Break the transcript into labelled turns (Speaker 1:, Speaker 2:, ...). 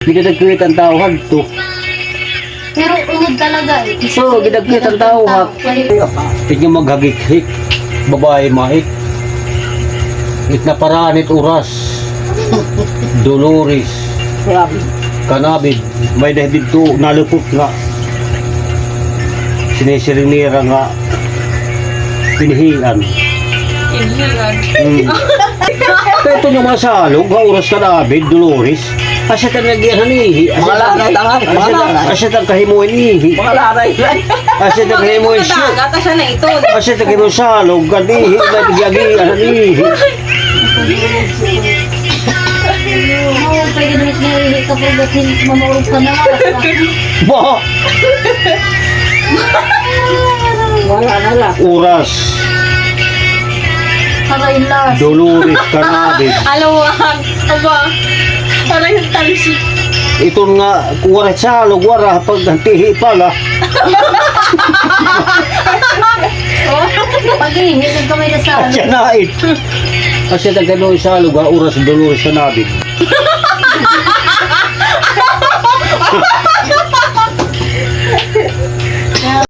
Speaker 1: Ginagkit ang tao to.
Speaker 2: Pero uhod talaga eh.
Speaker 1: So, ginagkit ang tao ha. Tignan maghagik-hik. Babae mahik. It na paranit oras. Dolores. Kanabid. May dahil to nalupot nga. Sinisirinira nga. Pinihian. Hmm. Kaya ito yung mga salog, nga oras kanabid, Dolores. Asya ka nagyan hanihi.
Speaker 3: Mga lanay tangan, mga lanay.
Speaker 1: Asya ka kahimuin ihi.
Speaker 3: Mga laray lang.
Speaker 1: Asya ka kahimuin siya.
Speaker 4: Kata siya na ito.
Speaker 1: Kasi tagay mo salog, ganihi, nagyagi, anihi.
Speaker 2: Oo, pwede na naihi ka po ba't hindi mamurog ka na nga.
Speaker 1: Ba,
Speaker 3: Wala na lang.
Speaker 1: oras,
Speaker 2: Aray las.
Speaker 1: Dolores, Cannabis.
Speaker 4: Alawag. Aba. Parang yung talsik.
Speaker 1: Ito nga, wala salog, wala pag hantihi pala.
Speaker 2: Pag-ihi, ng kamay na sa
Speaker 1: Asya na it. Kasi tagay mo salog, ha, oras, Dolores, Cannabis.